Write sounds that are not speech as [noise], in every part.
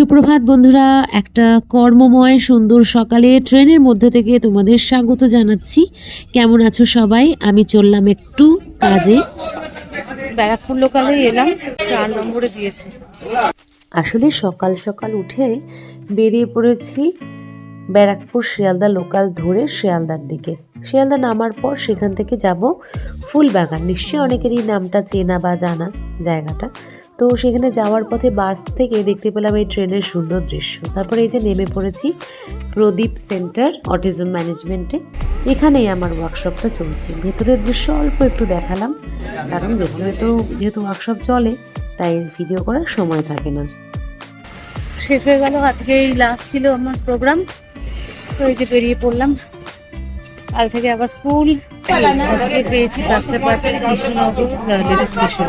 সুপ্রভাত বন্ধুরা একটা কর্মময় সুন্দর সকালে ট্রেনের মধ্যে থেকে তোমাদের স্বাগত জানাচ্ছি। কেমন আছো সবাই? আমি চললাম একটু কাজে। ব্যারাকপুর লোকালে এলাম চার নম্বরে দিয়েছে। আসলে সকাল সকাল উঠে বেরিয়ে পড়েছি ব্যারাকপুর শিয়ালদা লোকাল ধরে শিয়ালদার দিকে। শিয়ালদা নামার পর সেখান থেকে যাব ফুলবাগান। নিশ্চয়ই অনেকেরই নামটা চেনা বা জানা জায়গাটা। তো সেখানে যাওয়ার পথে বাস থেকে দেখতে পেলাম এই ট্রেনের সুন্দর দৃশ্য। তারপরে এই যে নেমে পড়েছি প্রদীপ সেন্টার অটিজম ম্যানেজমেন্টে। এখানেই আমার ওয়ার্কশপটা চলছে। ভেতরের দৃশ্য অল্প একটু দেখালাম। কারণ ভেতরে তো যেহেতু ওয়ার্কশপ চলে, তাই ভিডিও করার সময় থাকে না। শেষ হয়ে গেল, আজকে এই লাস্ট ছিল আমার প্রোগ্রাম তো এই যে বেরিয়ে পড়লাম। কাল থেকে আবার স্কুল আজকে পেয়েছি পাঁচটা পাঁচে কৃষ্ণনগর লেডি স্টেশন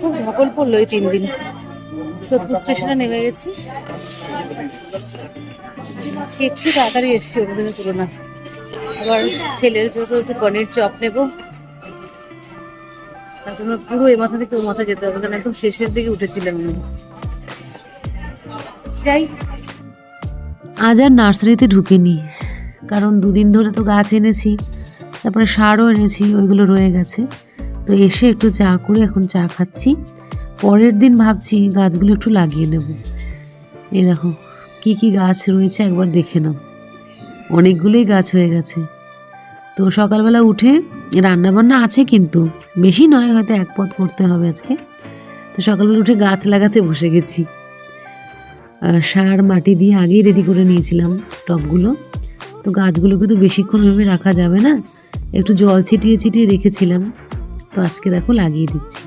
খুব ধকল পড়ল এই তিন দিন। সত্যি স্টেশনে নেমে গেছি। আজকে একটু তাড়াতাড়ি এসছি অন্যদিনের তুলনা। আবার ছেলের জন্য একটু পনির চপ নেব। তার জন্য পুরো এ মাথা থেকে ও মাথা যেতে হবে, কারণ একদম শেষের দিকে উঠেছিলাম আমি। যাই। আজ আর নার্সারিতে ঢুকিনি। কারণ দুদিন ধরে তো গাছ এনেছি, তারপরে সারও এনেছি, ওইগুলো রয়ে গেছে। তো এসে একটু চা করে এখন চা খাচ্ছি। পরের দিন ভাবছি গাছগুলো একটু লাগিয়ে নেব। এই দেখো, কি কি গাছ রয়েছে একবার দেখে নাও। অনেকগুলোই গাছ হয়ে গেছে। তো সকালবেলা উঠে রান্নাবান্না আছে কিন্তু, বেশি নয়, হয়তো এক পথ করতে হবে আজকে। তো সকালবেলা উঠে গাছ লাগাতে বসে গেছি। সার, মাটি দিয়ে আগেই রেডি করে নিয়েছিলাম টবগুলো। তো গাছগুলোকে তো বেশিক্ষণ ওইভাবে রাখা যাবে না। একটু জল ছিটিয়ে ছিটিয়ে রেখেছিলাম। তো আজকে দেখো লাগিয়ে দিচ্ছি।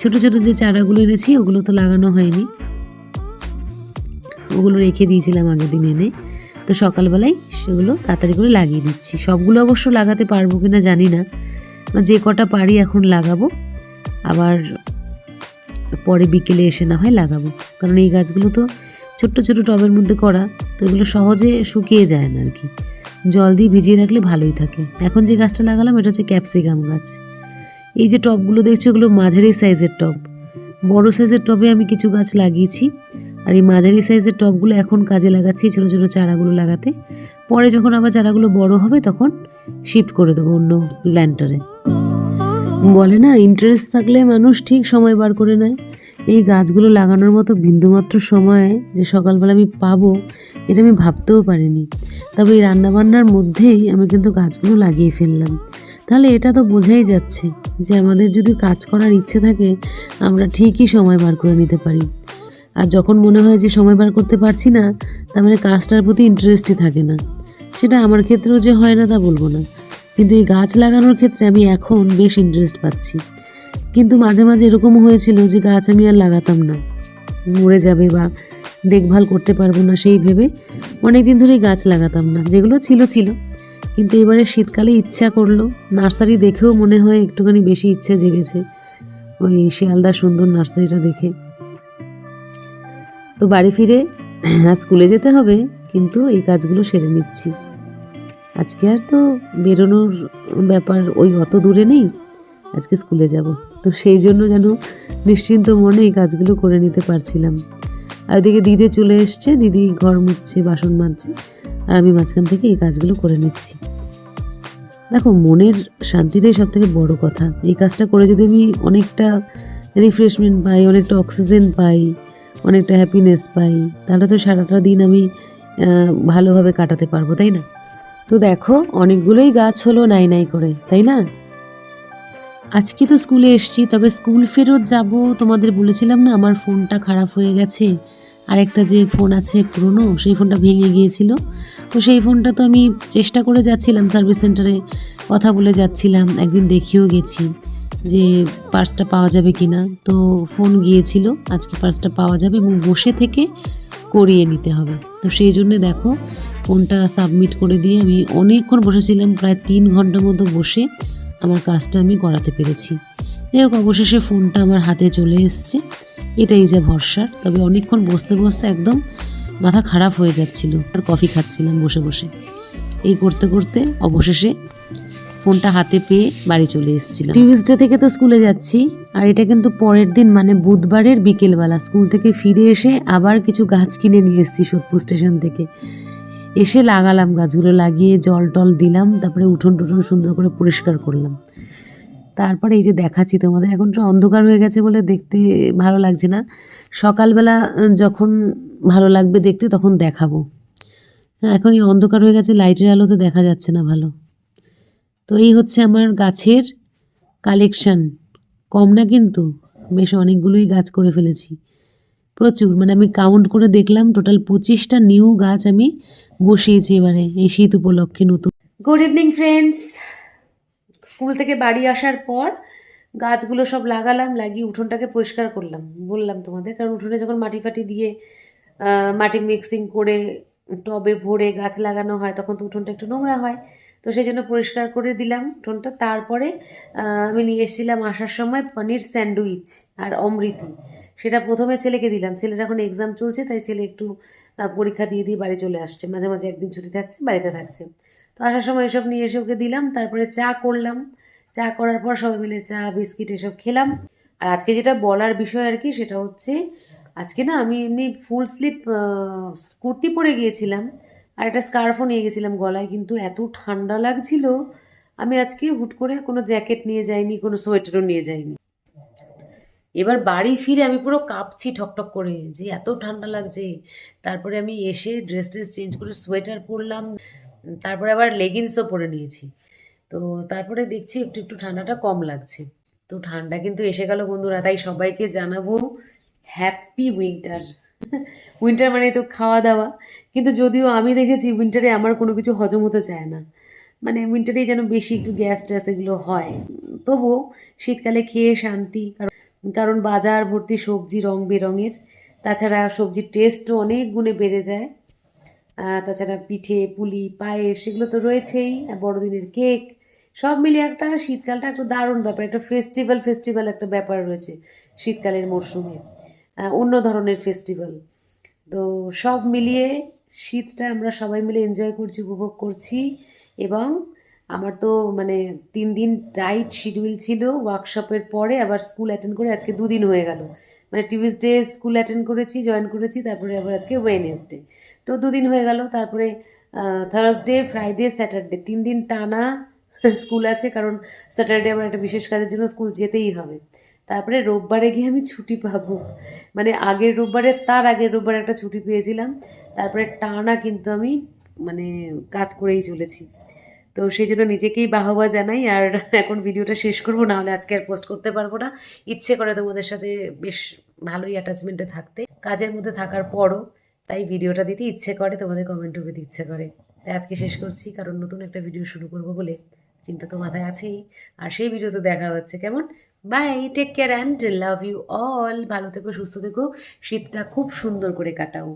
ছোট ছোট যে চারাগুলো এনেছি, ওগুলো তো লাগানো হয়নি। ওগুলো রেখে দিয়েছিলাম আগের দিন এনে। তো সকালবেলায় সেগুলো তাড়াতাড়ি করে লাগিয়ে দিচ্ছি। সবগুলো অবশ্য লাগাতে পারব কিনা জানি না। বা যে কটা পারি এখন লাগাবো। আবার পরে বিকেলে এসে না হয় লাগাবো। কারণ এই গাছগুলো তো ছোট্ট ছোট টবের মধ্যে করা, তো এগুলো সহজে শুকিয়ে যায় না আর কি জল দিয়ে ভিজিয়ে রাখলে ভালোই থাকে। এখন যে গাছটা লাগালাম, এটা হচ্ছে ক্যাপসিকাম গাছ। এই যে টবগুলো দেখছ, এগুলো মাঝারি সাইজের টব। বড় সাইজের টবে আমি কিছু গাছ লাগিয়েছি, আর এই মাঝারি সাইজের টবগুলো এখন কাজে লাগাচ্ছি ছোটো ছোটো চারাগুলো লাগাতে। পরে যখন আবার চারাগুলো বড় হবে, তখন শিফট করে দেবো অন্য প্ল্যান্টারে বলে না ইন্টারেস্ট থাকলে মানুষ ঠিক সময় বার করে নেয়। এই গাছগুলো লাগানোর মতো বিন্দুমাত্র সময়ে যে সকালবেলা আমি পাবো, এটা আমি ভাবতেও পারিনি। তবে এই রান্নাবান্নার মধ্যেই আমি কিন্তু গাছগুলো লাগিয়ে ফেললাম। তাহলে এটা তো বোঝাই যাচ্ছে যে আমাদের যদি কাজ করার ইচ্ছে থাকে, আমরা ঠিকই সময় বার করে নিতে পারি। আর যখন মনে হয় যে সময় বার করতে পারছি না, তার মানে কাজটার প্রতি ইন্টারেস্টই থাকে না। সেটা আমার ক্ষেত্রেও যে হয় না তা বলব না। কিন্তু এই গাছ লাগানোর ক্ষেত্রে আমি এখন বেশ ইন্টারেস্ট পাচ্ছি। কিন্তু মাঝে মাঝে এরকমও হয়েছিল যে গাছ আমি আর লাগাতাম না। মরে যাবে বা দেখভাল করতে পারব না সেই ভেবে অনেক দিন ধরেই গাছ লাগাতাম না, যেগুলো ছিল ছিল। কিন্তু এবারে শীতকালে ইচ্ছা করল, নার্সারি দেখেও মনে হয় একটুখানি বেশি ইচ্ছে জেগেছে ওই শিয়ালদার সুন্দর নার্সারিটা দেখে। তো বাড়ি ফিরে [clears throat] স্কুলে যেতে হবে, কিন্তু এই কাজগুলো সেরে নিচ্ছি। আজকে আর তো বেরোনোর ব্যাপার ওই অত দূরে নেই, আজকে স্কুলে যাব। তো সেই জন্য যেন নিশ্চিন্ত মনে এই কাজগুলো করে নিতে পারছিলাম। আর ওদিকে দিদি চলে এসছে, দিদি ঘর মুছছে, বাসন মাজছে, আর আমি মাঝখান থেকে এই কাজগুলো করে নিচ্ছি। দেখো, মনের শান্তিটাই সব থেকে বড় কথা। এই কাজটা করে যদি আমি অনেকটা রিফ্রেশমেন্ট পাই, অনেকটা অক্সিজেন পাই, অনেকটা হ্যাপিনেস পাই, তাহলে তো সারাটা দিন আমি ভালোভাবে কাটাতে পারব, তাই না? তো দেখো, অনেকগুলোই গাছ হলো নাই নাই করে, তাই না? আজকে তো স্কুলে এসছি, তবে স্কুল ফেরত যাব। তোমাদের বলেছিলাম না, আমার ফোনটা খারাপ হয়ে গেছে। আর একটা যে ফোন আছে পুরনো, সেই ফোনটা ভেঙে গিয়েছিল। তো সেই ফোনটা তো আমি চেষ্টা করে যাচ্ছিলাম সার্ভিস সেন্টারে কথা বলে যাচ্ছিলাম, একদিন দেখিয়েও গেছি যে পার্সটা পাওয়া যাবে কি না তো ফোন গিয়েছিল, আজকে পার্সটা পাওয়া যাবে এবং বসে থেকে করিয়ে নিতে হবে। তো সেই জন্য দেখো, ফোনটা সাবমিট করে দিয়ে আমি অনেকক্ষণ বসেছিলাম, প্রায় তিন ঘণ্টার মতো বসে আমার কাজটা আমি করাতে পেরেছি। যাই হোক, অবশেষে ফোনটা আমার হাতে চলে এসছে। এটাই যে ভরসার তবে অনেকক্ষণ বসতে বসতে একদম মাথা খারাপ হয়ে যাচ্ছিল। আর কফি খাচ্ছিলাম বসে বসে। এই করতে করতে অবশেষে ফোনটা হাতে পেয়ে বাড়ি চলে এসেছিলাম। টিউসডে থেকে তো স্কুলে যাচ্ছি, আর এটা কিন্তু পরের দিন মানে বুধবারের বিকেলবেলা। স্কুল থেকে ফিরে এসে আবার কিছু গাছ কিনে নিয়ে এসেছি, সোদপুর স্টেশন থেকে। এসে লাগালাম, গাছগুলো লাগিয়ে জল টল দিলাম, তারপরে উঠোন টুঠোন সুন্দর করে পরিষ্কার করলাম। তারপরে এই যে দেখাচ্ছি তোমাদের, এখন তো অন্ধকার হয়ে গেছে বলে দেখতে ভালো লাগছে না। সকালবেলা যখন ভালো লাগবে দেখতে তখন দেখাবো। হ্যাঁ এখন এই অন্ধকার হয়ে গেছে, লাইটের আলোতে দেখা যাচ্ছে না ভালো। তো এই হচ্ছে আমার গাছের কালেকশান। কম না কিন্তু, বেশ অনেকগুলোই গাছ করে ফেলেছি। প্রচুর মানে আমি কাউন্ট করে দেখলাম, টোটাল পঁচিশটা নিউ গাছ আমি বসিয়েছি এবারে এই শীত উপলক্ষে নতুন। গুড ইভিনিং ফ্রেন্ডস স্কুল থেকে বাড়ি আসার পর গাছগুলো সব লাগালাম, লাগিয়ে উঠোনটাকে পরিষ্কার করলাম। বললাম তোমাদের, কারণ উঠোনে যখন মাটি ফাটি দিয়ে মাটি মিক্সিং করে টবে ভরে গাছ লাগানো হয়, তখন তো উঠোনটা একটু নোংরা হয়। তো সেই জন্য পরিষ্কার করে দিলাম উঠোনটা। তারপরে আমি নিয়ে এসেছিলাম আসার সময় পনির স্যান্ডউইচ আর অমৃতি। সেটা প্রথমে ছেলেকে দিলাম। ছেলের এখন এক্সাম চলছে, তাই ছেলে একটু পরীক্ষা দিয়ে দিয়ে বাড়ি চলে আসছে। মাঝে মাঝে একদিন ছুটি থাকছে, বাড়িতে থাকছে। তো আসার সময় এসব নিয়ে এসে ওকে দিলাম, তারপরে চা করলাম। চা করার পর সবাই মিলে চা, বিস্কিট এসব খেলাম। আর আজকে যেটা বলার বিষয় আর কি, সেটা হচ্ছে আজকে না আমি এমনি ফুল স্লিপ কুর্তি পরে গিয়েছিলাম আর একটা স্কার্ফও নিয়ে গেছিলাম গলায়, কিন্তু এত ঠান্ডা লাগছিল। আমি আজকে হুট করে কোনো জ্যাকেট নিয়ে যাইনি, কোনো সোয়েটারও নিয়ে যাইনি। এবার বাড়ি ফিরে আমি পুরো কাঁপছি, ঠকঠক করে। যে এত ঠান্ডা লাগছে। তারপরে আমি এসে ড্রেস ট্রেস চেঞ্জ করে সোয়েটার পরলাম। তারপরে আবার লেগিংসও পরে নিয়েছি। তো তারপরে দেখছি একটু একটু ঠান্ডাটা কম লাগছে। তো ঠান্ডা কিন্তু এসে গেল বন্ধুরা। তাই সবাইকে জানাব হ্যাপি উইন্টার উইন্টার মানে তো খাওয়া দাওয়া। কিন্তু যদিও আমি দেখেছি উইন্টারে আমার কোনো কিছু হজম হতে চায় না। মানে উইন্টারেই যেন বেশি একটু গ্যাস ট্যাস এগুলো হয়। তবুও শীতকালে খেয়ে শান্তি। কারণ কারণ বাজার, ভর্তি সবজি রং বেরঙের। তাছাড়া সবজির টেস্টও অনেক গুণে বেড়ে যায়। তাছাড়া পিঠে, পুলি, পায়েস, সেগুলো তো রয়েছেই। বড়দিনের কেক সব মিলিয়ে একটা শীতকালটা একটা দারুণ ব্যাপার, একটা ফেস্টিভ্যাল ফেস্টিভ্যাল একটা ব্যাপার রয়েছে শীতকালের মরশুমে। অন্য ধরনের ফেস্টিভ্যাল তো সব মিলিয়ে শীতটা আমরা সবাই মিলে এনজয় করছি, উপভোগ করছি এবং আমার তো মানে তিন দিন টাইট শিডিউল ছিল ওয়ার্কশপের পরে আবার স্কুল অ্যাটেন্ড করে আজকে দুদিন হয়ে গেল। মানে টিউসডে স্কুল অ্যাটেন্ড করেছি জয়েন করেছি, তারপরে আবার আজকে ওয়েনেসডে তো দুদিন হয়ে গেল, তারপরে থার্সডে ফ্রাইডে স্যাটারডে তিন দিন টানা স্কুল আছে, কারণ স্যাটারডে আমার একটা বিশেষ কাজের জন্য স্কুল যেতেই হবে। তারপরে রোববারে গিয়ে আমি ছুটি পাবো। মানে আগের রোববারে, তার আগের রোববারে একটা ছুটি পেয়েছিলাম। তারপরে টানা কিন্তু আমি মানে কাজ করেই চলেছি। তো সেই জন্য নিজেকেই বাহবা জানাই, আর এখন ভিডিওটা শেষ করব না হলে আজকে আর পোস্ট করতে পারব না। ইচ্ছে করে তোমাদের সাথে বেশ ভালোই অ্যাটাচমেন্টে থাকতে। কাজের মধ্যে থাকার পরও তাই ভিডিওটা দিতে ইচ্ছে করে, তোমাদের কমেন্টও পেতে ইচ্ছে করে। তাই আজকে শেষ করছি, কারণ নতুন একটা ভিডিও শুরু করব বলে চিন্তা তো মাথায় আছেই। আর সেই ভিডিও তো দেখা হচ্ছে কেমন? Bye take care and love you all ভালো থেকো, সুস্থ থেকো। শীতটা খুব সুন্দর করে কাটাও।